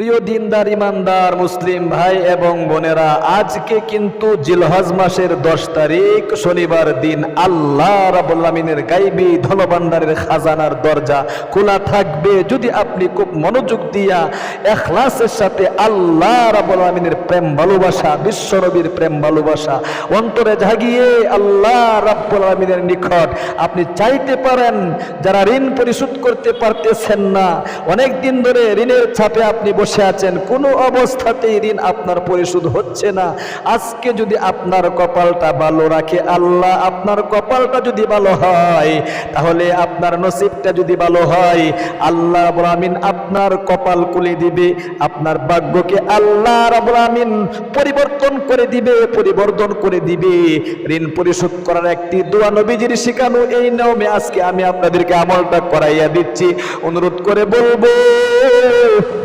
প্রিয় দিনদার, ইমানদার, মুসলিম ভাই এবং বোনেরা, আজকে কিন্তু জিলহজ মাসের দশ তারিখ, শনিবার দিন আল্লাহ রাবুল্লামিনের গাইবি ধনভাণ্ডারের খাজানার দরজা খোলা থাকবে। যদি আপনি খুব মনোযোগ দিয়া এখলাসের সাথে আল্লাহ রাবুল্লামিনের প্রেম ভালোবাসা বিশ্বনবীর প্রেম ভালোবাসা অন্তরে জাগিয়ে আল্লাহ রাব্বুল আলমিনের নিকট আপনি চাইতে পারেন, যারা ঋণ পরিশোধ করতে পারতেছেন না, অনেক দিন ধরে ঋণের ছাপে আপনি বসে আছেন, কোনো অবস্থাতেই ঋণ আপনার পরিশোধ হচ্ছে না। আজকে যদি আপনার কপালটা ভালো রাখে, আল্লাহ আপনার কপালটা যদি ভালো হয়, তাহলে আপনার নসিবটা যদি ভালো হয়, আল্লাহ আমিন আপনার কপাল কুলে দিবে, আপনার ভাগ্যকে আল্লাহ আমিন পরিবর্তন করে দিবে পরিবর্তন করে দিবে। ঋণ পরিশোধ করার একটি দোয়া নবীজির শিখানো এই নিয়মে আজকে আমি আপনাদেরকে আমলটা করাইয়া দিচ্ছি। অনুরোধ করে বলব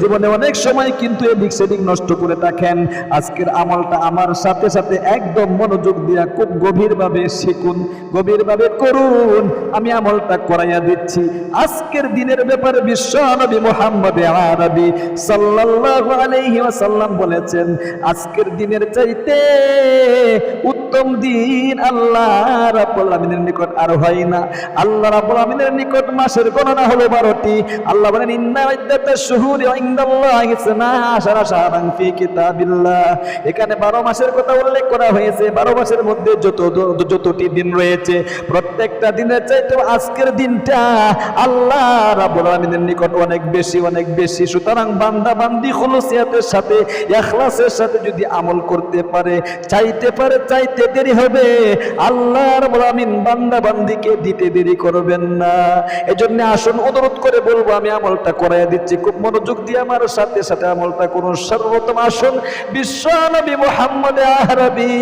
জীবনে অনেক সময় কিন্তু এদিক সেদিক নষ্ট করে থাকেন। আজকের আমলটা আমার সাথে সাথে একদম মনোযোগ দিয়া খুব গভীরভাবে শিখুন, গভীরভাবে করুন। আমি আমলটা করাইয়া দিচ্ছি। আজকের দিনের ব্যাপারে বিশ্ব নবী মোহাম্মদ আরবি সাল্লাল্লাহু আলাইহি ওয়াসাল্লাম বলেছেন, আজকের দিনের চাইতে উত্তম দিন আল্লাহ রাব্বুল আলামিনের নিকট আর হয় না। আল্লাহ রাব্বুল আলামিনের নিকট মাসের গণনা হলো 12টি আল্লাহ বলেন, ইন্না ইদ্দাতাশ শুহুরি এখানে 12 মাসের কথা উল্লেখ করা হয়েছে 12 মাসের মধ্যে যত যতটি দিন রয়েছে, প্রত্যেকটা দিনের চাইতে আজকের দিনটা আল্লাহ নিকট অনেক বেশি অনেক বেশি। সুতরাং বান্দা বান্দি খুলুসিয়াতের সাথে সাথে যদি আমল করতে পারে, চাইতে পারে, চাইতে দেরি হবে। আল্লাহ রাব্বুল বান্দা বান্দিকে দিতে দেরি করবেন না। এজন্য আসুন, অনুরোধ করে বলব, আমি আমলটা করাই দিচ্ছি। খুব মনোযোগ দিয়ে আমার সাথে সাথে আমলটা করুন সর্বোত্তম আসুন বিশ্ব নবী মুহাম্মদ আরবি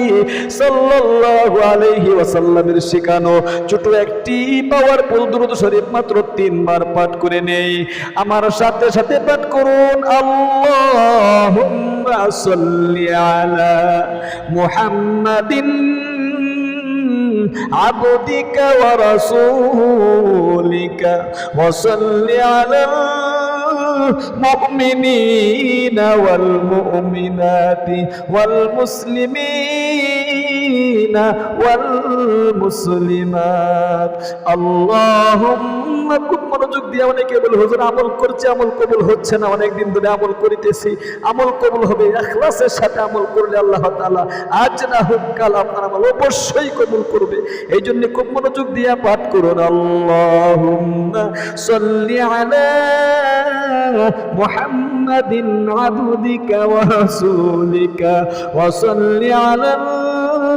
সাল্লাল্লাহু আলাইহি ওয়াসাল্লামের শিখানো ছোট একটি পাওয়ারফুল দুরূদ শরীফ মাত্র তিনবার পাঠ করে নেই আমার সাথে সাথে পাঠ করুন আল্লাহুম্মা সাল্লি আলা মুহাম্মাদিন عبدك ورسولك وصل على المؤمنين والمؤمنات والمسلمين والمسلمات اللهم খুব মনোযোগ দিয়ে অনেকে বলে হুজুর আমল করছে আমল কবুল হচ্ছে না অনেক দিন ধরে আমল করিতেছি আমল কবুল হবে এখলাসের সাথে আমল করলে আল্লাহ তাআলা আজ না হোক কাল আপনার আমল অবশ্যই কবুল করবে এই জন্য খুব মনোযোগ দিয়ে পাঠ করুন আল্লাহুম্মা সাল্লি আলা মুহাম্মাদিন আবদিকা ওয়া রাসূলিকা ওয়া সাল্লি আলা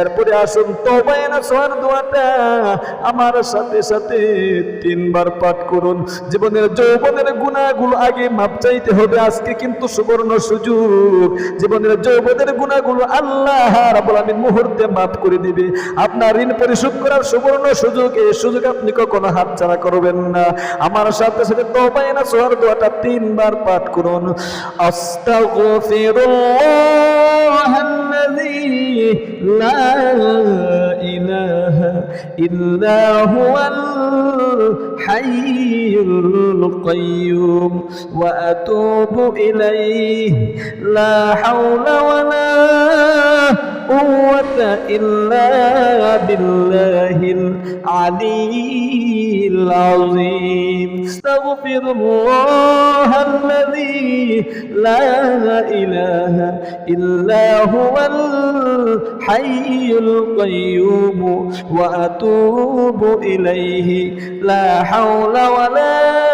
এরপরে আসুন, তবায় নাসওয়ার আমার সাথে সাথে তিনবার পাঠ করুন। জীবনের যৌবনের গুণাগুলো আগে মাপ চাইতে হবে, আজকে কিন্তু সুবর্ণ সুযোগ। জীবনের যৌবনের গুণাগুলো আল্লাহ রাব্বুল আলামিন মুহূর্তে মাপ করে দিবে। আপনার ঋণ পরিশোধ করার সুবর্ণ সুযোগ, এই সুযোগ আপনি কখনো হাতছাড়া করবেন না। আমার সাথে সাথে তবায় নাসওয়ার দোয়াটা তিনবার পাঠ করুন। আস্তাগফিরুল্লাহ। الذي لا إله إلا هو الحي القيوم وأتوب إليه لا حول ولا قوة إلا بالله العلي العظيم. استغفر الله الذي لا إله إلا هو الحي القيوم وأتوب إليه. لا حول ولا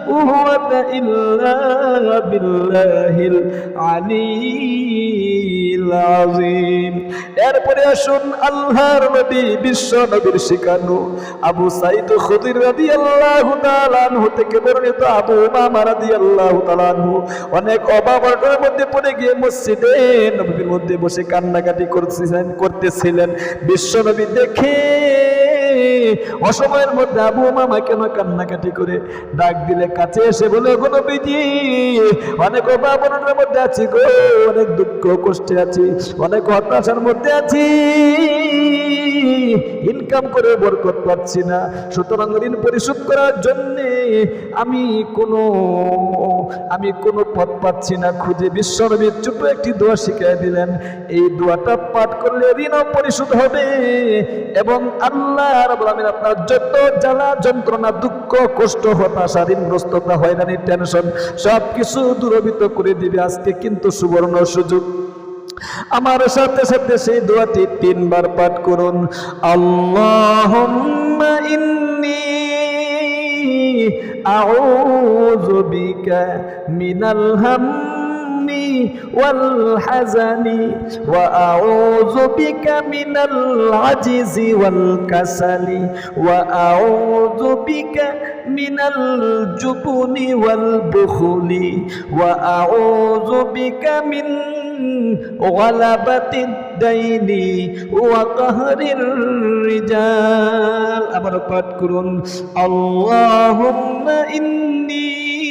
قوة إلا بالله العلي العظيم এরপরে আসুন আল্লাহর নবী বিশ্ব নবীর শিখানো আবু সাইদ খুদির রাদিয়াল্লাহু তাআলা আনহু থেকে বর্ণিত আবু উমামা রাদিয়াল্লাহু তাআলা আনহু অনেক অভাব অনটনের মধ্যে পড়ে গিয়ে মসজিদে নবীর মধ্যে বসে কান্নাকাটি করতেছিলেন করতেছিলেন বিশ্ব নবী দেখে অসময়ের মধ্যে আবু মামা কেন কান্নাকাটি করে ডাক দিলে কাছে এসে বলে কোনো বিজি অনেক অভাবনের মধ্যে আছি গো, অনেক দুঃখ, কষ্টে আছি, অনেক হতাশার মধ্যে আছি। ইনকাম করে বরকত পাচ্ছি না। সুতরাং ঋণ পরিশোধ করার জন্যে আমি কোনো আমি কোনো পথ পাচ্ছি না। খুঁজে বিশ্বনবীর ছোট একটি দোয়া শিখিয়ে দিলেন। এই দোয়াটা পাঠ করলে ঋণও পরিশোধ হবে এবং আল্লাহ আলামিন আপনার যত জ্বালা, যন্ত্রণা, দুঃখ, কষ্ট, হতাশা, ঋণগ্রস্ততা, হয়রানি টেনশন সব কিছু দূরবিত করে দিবে আজকে। কিন্তু সুবর্ণ সুযোগ আমার সাথে সাথে সেই দোয়াটি তিনবার পাঠ করুন। আল্লাহুম্মা ইন্নী আউযু মিনাল হাম্মি ওয়াল হাজানি ওয়া আউযু বিকা মিনাল আজিজি ওয়াল কাসালি ওয়া আউযু বিকা من الجبن والبخل وأعوذ بك من غلبة الدين وقهر الرجال أبرقات كرون اللهم إني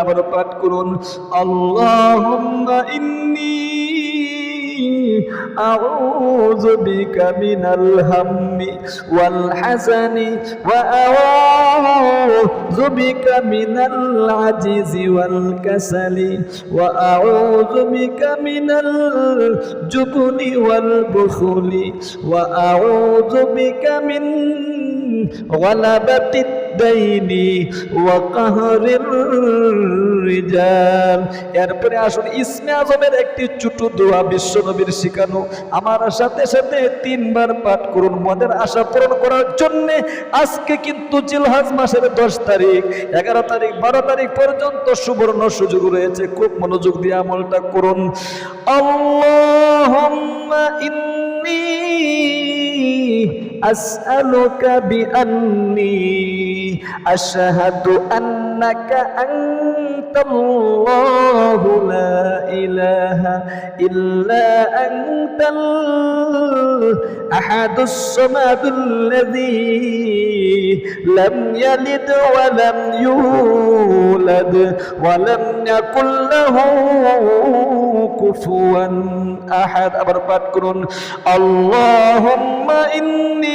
আবার পাঠ করুন। আল্লাহুম্মা ইন্নি আউযু বিকা মিনাল হাম্মি ওয়াল হাসানি ওয়া আউযু বিকা মিনাল আজিজি ওয়াল কাসালি ওয়া আউযু বিকা মিনাল জুবনি ওয়াল বুখলি ওয়া আউযু বিকা মিন غلبة الدين وقهر الرجال এরপরে আসুন ইসমে আজমের একটি ছোট দোয়া বিশ্ব নবীর শিখানো আমার সাথে সাথে তিনবার পাঠ করুন মনের আশা পূরণ করার জন্য আজকে কিন্তু জিলহাজ মাসের দশ তারিখ এগারো তারিখ বারো তারিখ পর্যন্ত সুবর্ণ সুযোগ রয়েছে খুব মনোযোগ দিয়ে আমলটা করুন আল্লাহুম্মা ইন্নী أسألك بأني أشهد أنك أنت الله لا إله إلا أنت الأحد الصمد الذي لم يلد ولم يولد ولم يكن له كفوا أحد أبر بكر اللهم إني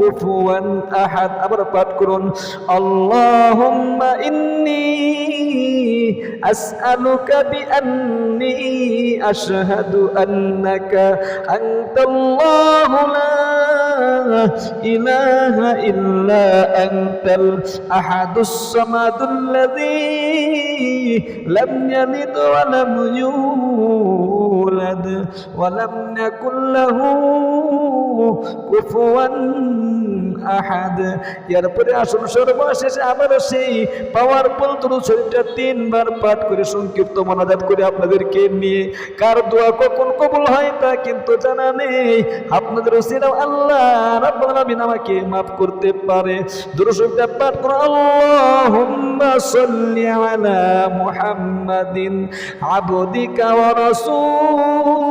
كفوا أحد أبر بكر اللهم إني أسألك بأني أشهد أنك أنت الله لا إله إلا أنت الأحد الصمد الذي لم يلد ولم يولد ولم يكن له কুফুয়ান আহাদ। এরপরে আসুন সর্বশেষে সেই পাওয়ার পন্ত্র শরীরটা তিনবার পাঠ করে সংক্ষিপ্ত মনাজাত করে আপনাদেরকে নিয়ে কার দোয়া কখন কবুল হয় তা কিন্তু জানা নেই। আপনাদের ওসিরাও আল্লাহ রাব্বুল আমাকে maaf করতে পারে। দুরুশটা পাঠ করো, আল্লাহুম্মা সাল্লি আলা মুহাম্মাদিন আবদিকা ওয়া রাসূল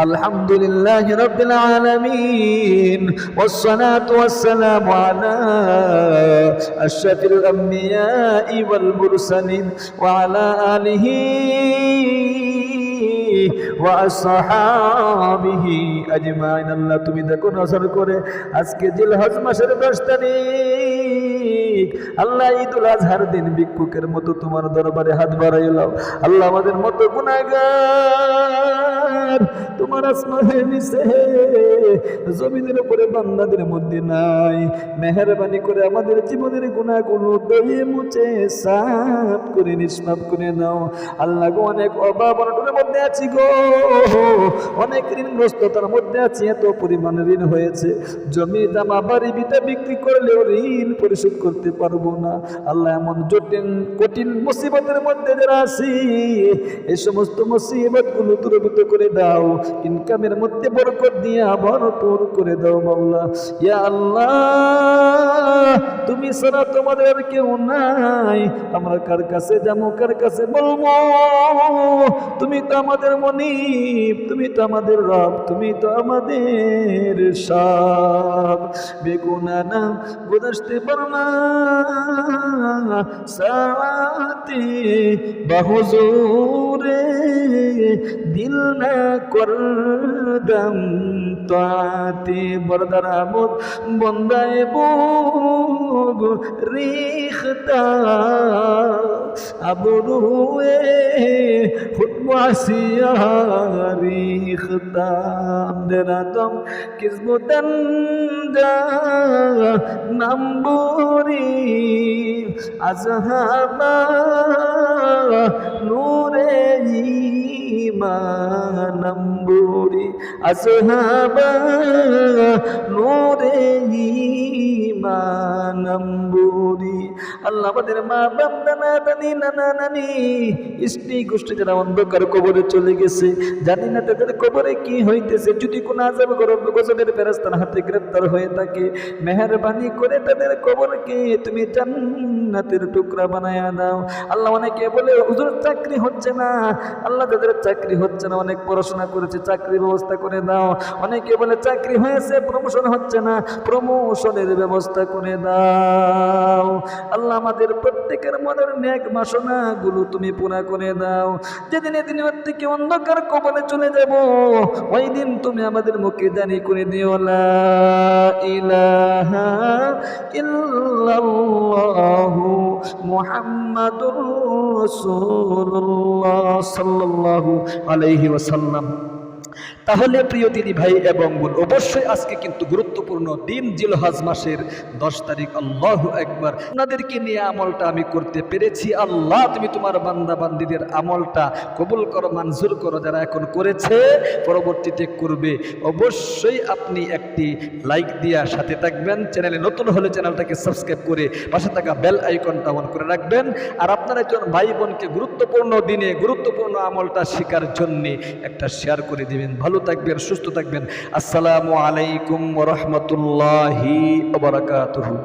الحمد لله رب العالمين والصلاة والسلام على أشرف الأنبياء والمرسلين وعلى آله وأصحابه أجمعين الله তুমি দেখো নজর করে আজকে জিলহজ মাসের দশ তারিখ আল্লাহ ঈদুল আজহার দিন ভিক্ষুকের মতো তোমার দরবারে হাত বাড়াইলাম। আল্লাহ আমাদের মতো গুনাহগার তোমার আসমানের নিচে, জমিনের উপরে বান্দাদের মধ্যে নাই। মেহরবানি করে আমাদের জীবনের গুণাগুলো দইয়ে মুছে সাফ করে, নিষ্পাপ করে নাও। আল্লাহ গো, অনেক অভাব, অনটনের মধ্যে আছি গো। অনেক ঋণগ্রস্ততার মধ্যে আছি, এত পরিমাণ ঋণ হয়েছে। জমি, জামা, বাড়ি, বিটা বিক্রি করলেও ঋণ পরিশোধ করতে পারব না। আল্লাহ এমন জটিল, কঠিন মুসিবতের মধ্যে যারা আছি, এই সমস্ত মুসিবতগুলো দূরীভূত করে দাও। ইনকামের মধ্যে বরকত দিয়ে ভরপুর করে দাও মাওলা। ইয়া আল্লাহ, তুমি ছাড়া তোমাদের আর কেউ নাই। আমরা কার কাছে যাব, কার কাছে বলব? তুমি তো আমাদের মনিব, তুমি তো আমাদের রব, তুমি তো আমাদের সব। বেগুনা না গুদাসতে পারমা সাথে বহুজোরে দিল না করদম তাতে বরদার বন্দায় বুগ রিখতা আবরুয়ে ফুটমাসিয়া রিখতা দেরাদম কিসমতন দা নম্বরি আজহাবা নূরে ইমানম্বুরি, আসহাবা নূরে ইমানম্বুরি। আল্লাহ আমাদের মা, বাপ দানা দানি, নানা, নানি, স্ত্রী, গোষ্ঠী যারা অন্ধকার কবরে চলে গেছে, জানি না তাদের কবরে কি হইতেছে, যদি কোন আজাব গরব গজবের ফেরাস্তার হাতে গ্রেপ্তার হয়ে থাকে, মেহরবানি করে তাদের কবরকে তুমি জান্নাতের টুকরা বানায়া দাও। আল্লাহ অনেকে বলে, হুজুর, চাকরি হচ্ছে না। আল্লাহ তাদের চাকরি হচ্ছে না, অনেক পড়াশোনা করেছে, চাকরির ব্যবস্থা করে দাও। অনেকে বলে, চাকরি হয়েছে প্রমোশন হচ্ছে না প্রমোশনের ব্যবস্থা করে দাও। আল্লাহ আমাদের প্রত্যেকের মনের ন্যাক বাসনা গুলো তুমি পুরা করে দাও। যেদিন এদিন ওর থেকে অন্ধকার কবলে চলে যাব, ওই দিন তুমি আমাদের মুখে জানি করে দিও ইলাহা ইল্লাল্লাহু মুহাম্মাদুর রাসূলুল্লাহ আলাইহি ওয়াসাল্লাম। তাহলে প্রিয় দিদি ভাই এবং বোন, অবশ্যই আজকে কিন্তু গুরুত্বপূর্ণ দিন জিলহজ মাসের দশ তারিখ, আল্লাহ একবার আপনাদেরকে নিয়ে আমলটা আমি করতে পেরেছি। আল্লাহ, তুমি তোমার বান্দা বান্দিদের আমলটা কবুল করো, মঞ্জুর করো, যারা এখন করেছে, পরবর্তীতে করবে। অবশ্যই আপনি একটি লাইক দিয়া সাথে থাকবেন। চ্যানেলে নতুন হলে চ্যানেলটাকে সাবস্ক্রাইব করে পাশে থাকা বেল আইকনটা অন করে রাখবেন। আর আপনার একজন ভাই বোনকে গুরুত্বপূর্ণ দিনে গুরুত্বপূর্ণ আমলটা শেখার জন্যে একটা শেয়ার করে দিবেন। ভালো থাকবেন সুস্থ থাকবেন। আসসালামু আলাইকুম রহমতুল্লাহি